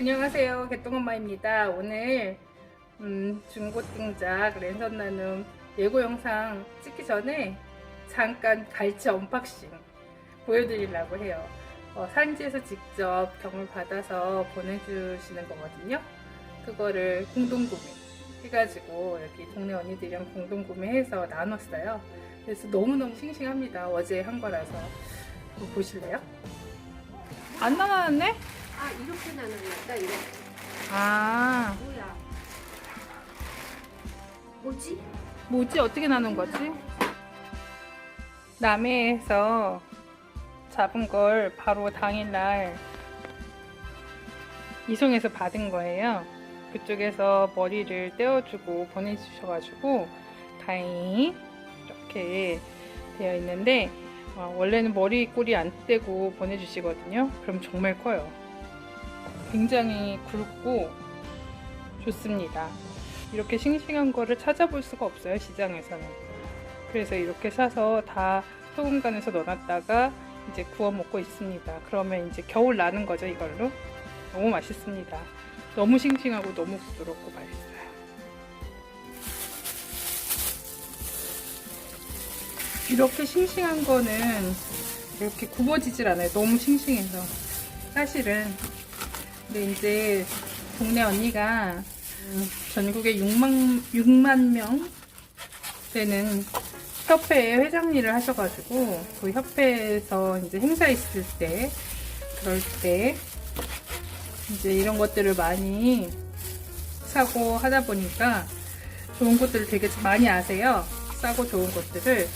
안녕하세요. 개똥엄마입니다. 오늘 음, 중고등작 랜선 나눔 예고 영상 찍기 전에 잠깐 갈치 언박싱 보여드리려고 해요. 어, 산지에서 직접 경을 받아서 보내주시는 거거든요. 그거를 공동구매 해가지고 여기 동네 언니들이랑 공동구매해서 나눴어요. 그래서 너무너무 싱싱합니다. 어제 한 거라서 보실래요? 안 나왔네? 아 이렇게 나눠놨다 이렇게 아 뭐야 뭐지? 뭐지 어떻게 나눈 거지? 남해에서 잡은 걸 바로 당일날 이송해서 받은 거예요. 그쪽에서 머리를 떼어주고 보내주셔가지고 다행히 이렇게 되어 있는데 어, 원래는 머리 꼬리 안 떼고 보내주시거든요. 그럼 정말 커요. 굉장히 굵고 좋습니다. 이렇게 싱싱한 거를 찾아볼 수가 없어요 시장에서는. 그래서 이렇게 사서 다 소금간에서 넣어놨다가 이제 구워 먹고 있습니다. 그러면 이제 겨울 나는 거죠 이걸로? 너무 맛있습니다. 너무 싱싱하고 너무 부드럽고 맛있어요. 이렇게 싱싱한 거는 이렇게 굽어지질 않아요. 너무 싱싱해서. 사실은 근데 이제 동네 언니가 음, 전국에 6만, 6만 명 되는 협회에 회장 일을 하셔가지고 그 협회에서 이제 행사 있을 때 그럴 때 이제 이런 것들을 많이 사고 하다 보니까 좋은 것들을 되게 많이 아세요. 싸고 좋은 것들을.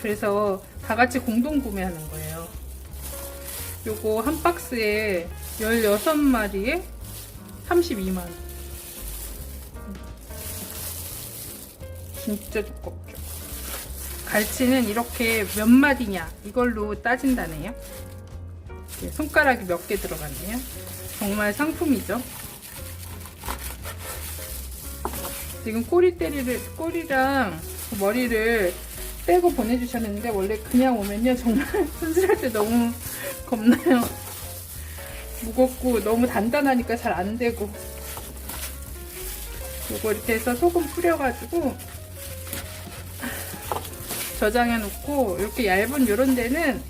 그래서 다 같이 공동 구매하는 거예요. 요거 한 박스에 16마리에 32만 원. 진짜 두껍죠. 갈치는 이렇게 몇 마디냐 이걸로 따진다네요. 손가락이 몇 개 들어갔네요. 정말 상품이죠. 지금 꼬리때리를 꼬리랑 머리를 빼고 보내주셨는데 원래 그냥 오면요 정말 손질할 때 너무 겁나요. 무겁고 너무 단단하니까 잘 안 되고. 요거 이렇게 해서 소금 뿌려가지고 저장해 놓고 이렇게 얇은 요런 데는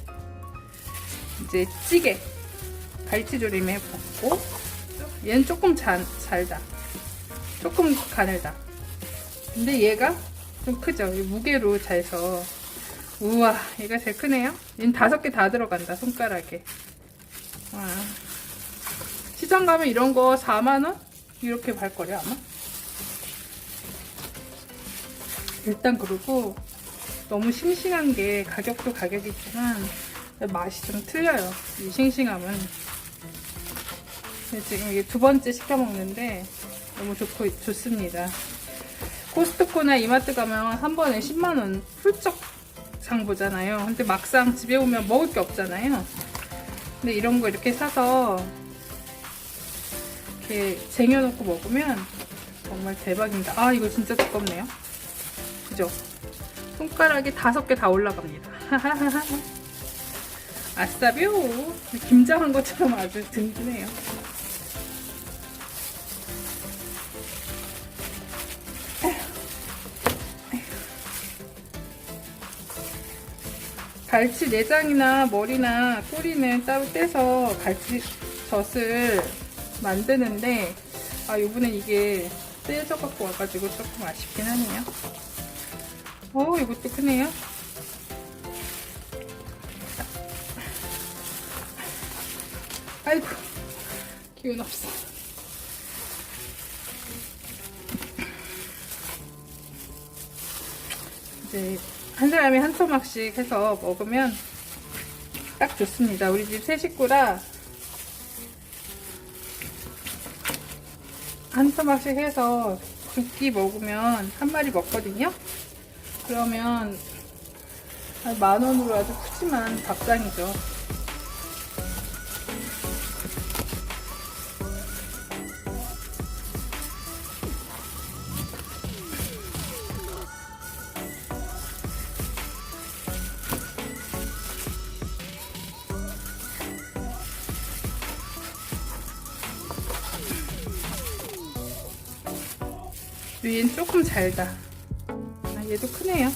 이제 찌개 갈치조림에 붓고 얘는 조금 잔, 잘다. 조금 가늘다. 근데 얘가 좀 크죠. 이 무게로 잘서 우와 얘가 제일 크네요 얘는 다섯 개 다 들어간다 손가락에 와. 시장 가면 이런 거 4만원? 이렇게 팔거려 아마 일단 그리고 너무 싱싱한 게 가격도 가격이지만 맛이 좀 틀려요. 이 싱싱함은. 지금 이게 두 번째 시켜 먹는데 너무 좋고 좋습니다. 코스트코나 이마트 가면 한 번에 10만 원 훌쩍 상 보잖아요. 근데 막상 집에 오면 먹을 게 없잖아요. 근데 이런 거 이렇게 사서 이렇게 쟁여놓고 먹으면 정말 대박입니다. 아 이거 진짜 두껍네요. 그죠? 손가락이 다섯 개 다 올라갑니다. 아싸뷰! 김장한 것처럼 아주 든든해요. 갈치 내장이나 머리나 꼬리는 따로 떼서 갈치 젖을 만드는데 아 이번엔 이게 떼져 갖고 와가지고 조금 아쉽긴 하네요. 오, 어, 이것도 크네요. 아이고, 기운 없어. 이제 한 사람이 한 토막씩 해서 먹으면 딱 좋습니다. 우리 집 세 식구라 한 토막씩 해서 두 끼 먹으면 한 마리 먹거든요. 그러면 만 원으로 아주 푸짐한 밥상이죠. 얘는 조금 잘다. 아, 얘도 크네요.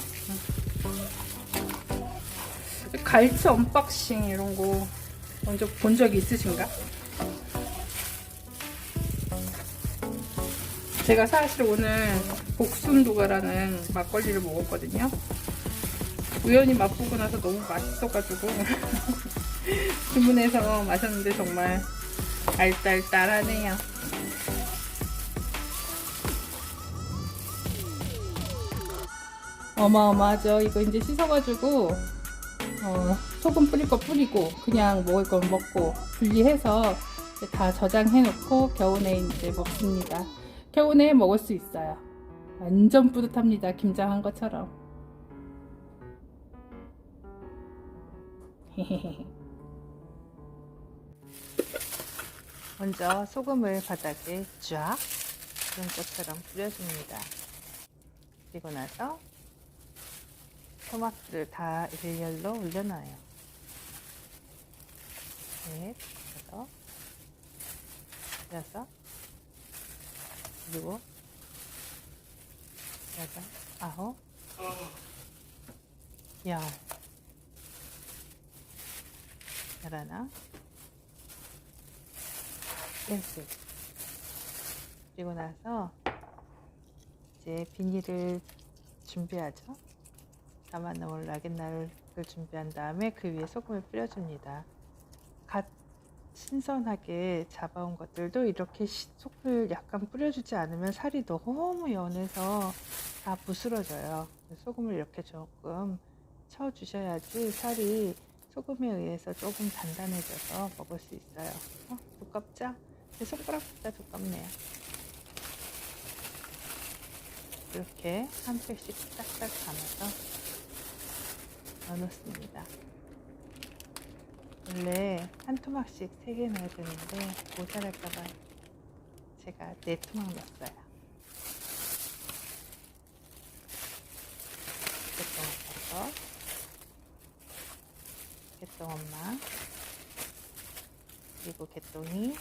갈치 언박싱 이런 거 먼저 본 적이 있으신가? 제가 사실 오늘 복순도가라는 막걸리를 먹었거든요. 우연히 맛보고 나서 너무 맛있어가지고 주문해서 마셨는데 정말 알딸딸하네요. 어마어마하죠. 이거 이제 씻어가지고 어, 소금 뿌릴 거 뿌리고 그냥 먹을 건 먹고 분리해서 다 저장해 놓고 겨우내 이제 먹습니다. 겨우내 먹을 수 있어요. 완전 뿌듯합니다. 김장한 것처럼. 먼저 소금을 바닥에 쫙 이런 것처럼 뿌려줍니다. 그리고 나서 토마토를 다 일렬로 올려놔요. 넷, 다섯, 여섯, 그리고 여덟, 아홉, 열, 열하나, 열셋. 그리고 나서 이제 비닐을 준비하죠. 담아놓을 락앤날을 준비한 다음에 그 위에 소금을 뿌려줍니다. 갓 신선하게 잡아온 것들도 이렇게 시- 소금을 약간 뿌려주지 않으면 살이 너무 연해서 다 부스러져요. 소금을 이렇게 조금 쳐주셔야지 살이 소금에 의해서 조금 단단해져서 먹을 수 있어요. 어, 두껍죠? 제 손가락보다 두껍네요. 이렇게 한 팩씩 딱딱 담아서 넣어놓습니다. 원래 한 토막씩 세개 넣어야 되는데 모자랄까봐 제가 네 토막 넣었어요. 개똥 아빠서 개똥 엄마 그리고 개똥이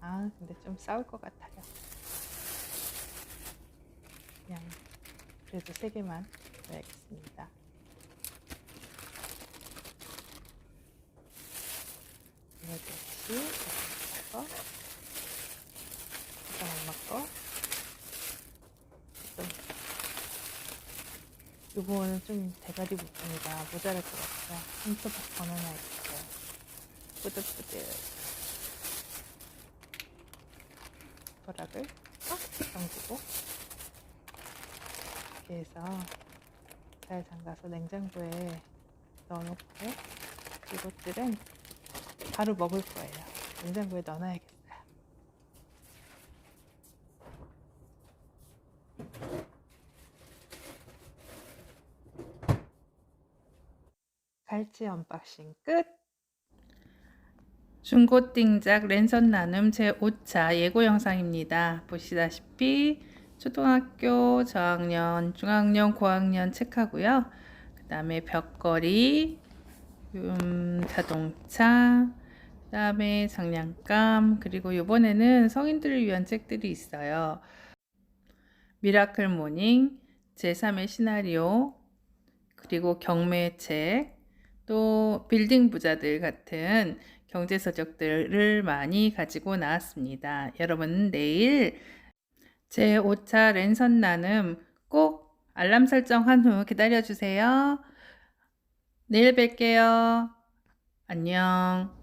아 근데 좀 싸울 것 같아요. 그냥 그래도 세 개만 넣어야겠습니다. 이렇게 거, 일단 엄마 거, 또 요거는 좀 대가리 부분이라 모자랄 것 같아요. 한토박 더 넣어놔야겠어요. 뿌듯뿌듯. 숟가락을 꽉 잠그고 이렇게 해서 잘 담가서 냉장고에 넣어놓고 이것들은 바로 먹을 거예요. 냉장고에 넣어놔야겠어요. 갈치 언박싱 끝! 중고띵작 랜선 나눔 제5차 예고 영상입니다. 보시다시피 초등학교 저학년, 중학년, 고학년 책하고요. 그 다음에 벽걸이, 음, 자동차, 그 다음에 장난감, 그리고 이번에는 성인들을 위한 책들이 있어요. 미라클 모닝, 제3의 시나리오, 그리고 경매 책, 또 빌딩 부자들 같은 경제서적들을 많이 가지고 나왔습니다. 여러분 내일 제 5차 랜선 나눔 꼭 알람 설정한 후 기다려주세요. 내일 뵐게요. 안녕.